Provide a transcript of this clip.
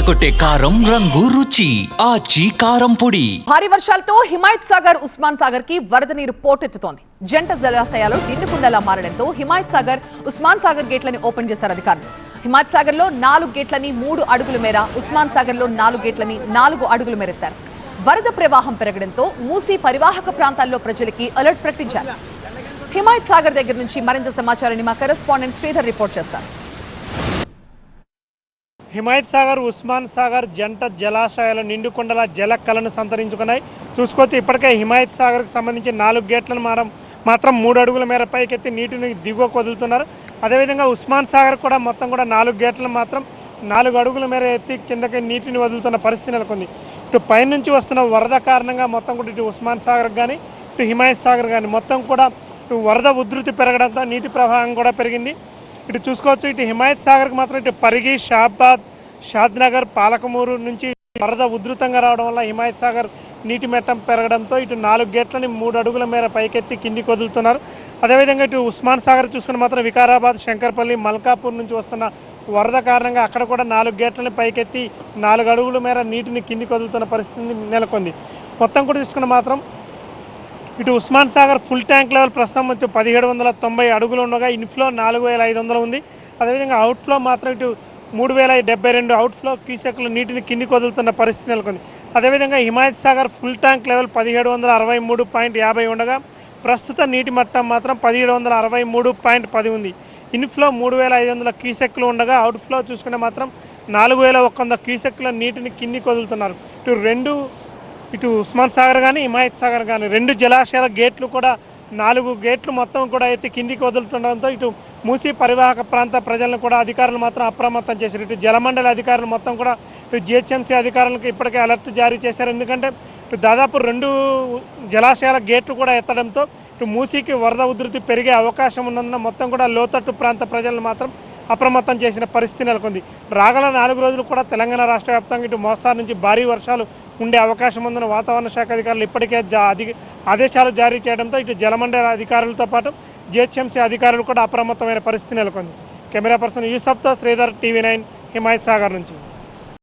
అదరగొట్టే కారం రంగు రుచి ఆచి కారం పొడి. భారీ వర్షాలతో హిమాయత్ సాగర్ ఉస్మాన్ సాగర్కి వరద నీరు పోటెత్తుతోంది. జంట జలాశయాలు నిండుకుండలా మారడంతో హిమాయత్ సాగర్ ఉస్మాన్ సాగర్ గేట్లని ఓపెన్ చేశారు అధికారులు. హిమాయత్ సాగర్లో నాలుగు గేట్లని మూడు అడుగుల మేర ఉస్మాన్ సాగర్లో నాలుగు గేట్లని నాలుగు అడుగుల మేరెత్తారు వరద ప్రవాహం పెరగడంతో మూసీ పరివాహక ప్రాంతాల్లో ప్రజలకి అలర్ట్ ప్రకటించారు. హిమాయత్ సాగర్ దగ్గర నుంచి మరింత సమాచారాన్ని మా కరెస్పాండెంట్ శ్రీధర్ రిపోర్ట్ చేస్తారు. హిమాయత్ సాగర్ ఉస్మాన్ సాగర్ జంట జలాశయాలు నిండుకొండల జల కళను సంతరించుకున్నాయి. చూసుకోవచ్చు ఇప్పటికే హిమాయత్ సాగర్కి సంబంధించి నాలుగు గేట్లను మారం మాత్రం మూడు అడుగుల మేర పైకెత్తి నీటిని దిగువకు వదులుతున్నారు అదేవిధంగా ఉస్మాన్ సాగర్ కూడా మొత్తం కూడా నాలుగు గేట్లను మాత్రం నాలుగు అడుగుల మేర ఎత్తి కిందకి నీటిని వదులుతున్న పరిస్థితి నెలకొంది. ఇటు పైనుంచి వస్తున్న వరద కారణంగా మొత్తం కూడా ఇటు ఉస్మాన్ సాగర్ కానీ ఇటు హిమాయత్ సాగర్ కానీ మొత్తం కూడా వరద ఉధృతి పెరగడంతో నీటి ప్రవాహం కూడా పెరిగింది. ఇటు చూసుకోవచ్చు ఇటు హిమాయత్ సాగర్కి మాత్రం ఇటు పరిగి షాబాద్ షాద్నగర్ పాలకమూరు నుంచి వరద ఉధృతంగా రావడం వల్ల హిమాయత్ సాగర్ నీటి మట్టం పెరగడంతో ఇటు నాలుగు గేట్లని మూడు అడుగుల మేర పైకెత్తి కిందికి వదులుతున్నారు. అదేవిధంగా ఇటు ఉస్మాన్ సాగర్ చూసుకుని మాత్రం వికారాబాద్ శంకర్పల్లి మల్కాపూర్ నుంచి వస్తున్న వరద కారణంగా అక్కడ కూడా నాలుగు గేట్లని పైకెత్తి నాలుగు అడుగుల మేర నీటిని కిందికి వదులుతున్న పరిస్థితి నెలకొంది. మొత్తం కూడా చూసుకుని మాత్రం ఇటు Osman Sagar full tank level ప్రస్తుతం వచ్చి పదిహేడు వందల తొంభై అడుగులు ఉండగా ఇన్ఫ్లో నాలుగు వేల ఐదు వందలు ఉంది. అదేవిధంగా అవుట్ఫ్లో మాత్రం ఇటు మూడు వేల డెబ్బై రెండు అవుట్ఫ్లో క్యూసెక్లు నీటిని కిందికి వదులుతున్న పరిస్థితి నెలకొంది. అదేవిధంగా Himayat Sagar full tank level పదిహేడు వందల అరవై మూడు పాయింట్ యాభై ఉండగా ప్రస్తుత నీటి మట్టం మాత్రం పదిహేడు వందల అరవై మూడు పాయింట్ పది ఉంది. ఇన్ఫ్లో మూడు వేల ఐదు వందల క్యూసెక్లు ఉండగా అవుట్ఫ్లో చూసుకుంటే మాత్రం నాలుగు వేల ఒక్క వంద క్యూసెక్ల నీటిని కిందికి వదులుతున్నారు. ఇటు రెండు ఇటు ఉస్మాన్ సాగర్ కానీ హిమాయత్ సాగర్ కానీ రెండు జలాశయాల గేట్లు కూడా నాలుగు గేట్లు మొత్తం కూడా అయితే కిందికి వదులుతుండడంతో ఇటు మూసీ పరివాహక ప్రాంత ప్రజలను కూడా అధికారులు మాత్రం అప్రమత్తం చేశారు. ఇటు జలమండలి అధికారులు మొత్తం కూడా ఇటు జిహెచ్ఎంసీ అధికారులకు ఇప్పటికే అలర్ట్ జారీ చేశారు. ఎందుకంటే ఇటు దాదాపు రెండు జలాశయాల గేట్లు కూడా ఎత్తడంతో ఇటు మూసీకి వరద ఉధృతి పెరిగే అవకాశం ఉన్నందున మొత్తం కూడా లోతట్టు ప్రాంత ప్రజలను మాత్రం అప్రమత్తం చేసిన పరిస్థితి నెలకొంది. రాగల నాలుగు రోజులు కూడా తెలంగాణ రాష్ట్ర వ్యాప్తంగా ఇటు మోస్తారు నుంచి భారీ వర్షాలు ఉండే అవకాశం ఉందని వాతావరణ శాఖ అధికారులు ఇప్పటికే ఆదేశాలు జారీ చేయడంతో ఇటు జలమండలి అధికారులతో పాటు జిహెచ్ఎంసీ అధికారులు కూడా అప్రమత్తమైన పరిస్థితి నెలకొంది. కెమెరా పర్సన్ యూసఫ్తో శ్రీధర్ టీవీ నైన్ హిమాయత్ సాగర్ నుంచి.